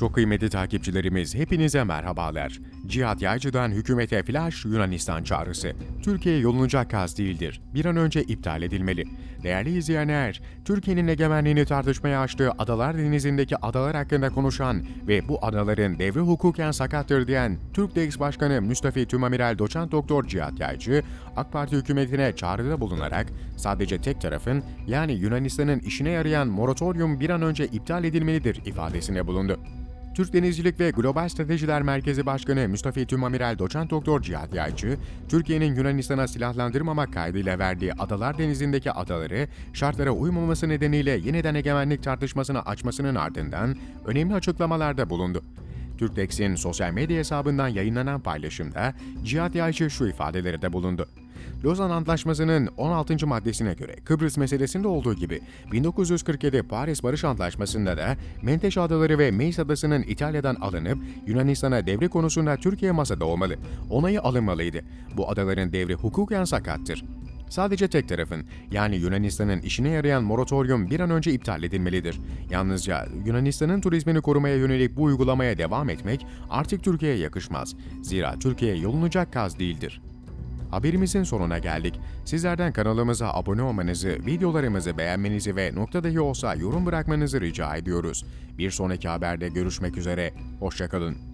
Çok kıymetli takipçilerimiz hepinize merhabalar. Cihat Yaycı'dan hükümete flash Yunanistan çağrısı. Türkiye yolunacak kaz değildir. Bir an önce iptal edilmeli. Değerli izleyenler, Türkiye'nin egemenliğini tartışmaya açtığı Adalar Denizi'ndeki adalar hakkında konuşan ve bu adaların devre hukuken sakattır diyen Türk Dex Başkanı Mustafa Tümamiral Doçent Doktor Cihat Yaycı, AK Parti hükümetine çağrıda bulunarak sadece tek tarafın yani Yunanistan'ın işine yarayan moratorium bir an önce iptal edilmelidir ifadesinde bulundu. Türk Denizcilik ve Global Stratejiler Merkezi Başkanı Mustafa Tümamiral Doçent Doktor Cihat Yaycı, Türkiye'nin Yunanistan'a silahlandırmamak kaydıyla verdiği Adalar Denizi'ndeki adaları şartlara uymaması nedeniyle yeniden egemenlik tartışmasını açmasının ardından önemli açıklamalarda bulundu. Türktex'in sosyal medya hesabından yayınlanan paylaşımda Cihat Yaycı şu ifadeleri de bulundu. Lozan Antlaşması'nın 16. maddesine göre Kıbrıs meselesinde olduğu gibi 1947 Paris Barış Antlaşması'nda da Menteş Adaları ve Meis Adası'nın İtalya'dan alınıp Yunanistan'a devre konusunda Türkiye masada olmalı. Onayı alınmalıydı. Bu adaların devri hukuken sakattır. Sadece tek tarafın yani Yunanistan'ın işine yarayan moratorium bir an önce iptal edilmelidir. Yalnızca Yunanistan'ın turizmini korumaya yönelik bu uygulamaya devam etmek artık Türkiye'ye yakışmaz. Zira Türkiye yolunacak kaz değildir. Haberimizin sonuna geldik. Sizlerden kanalımıza abone olmanızı, videolarımızı beğenmenizi ve nokta dahi olsa yorum bırakmanızı rica ediyoruz. Bir sonraki haberde görüşmek üzere, hoşçakalın.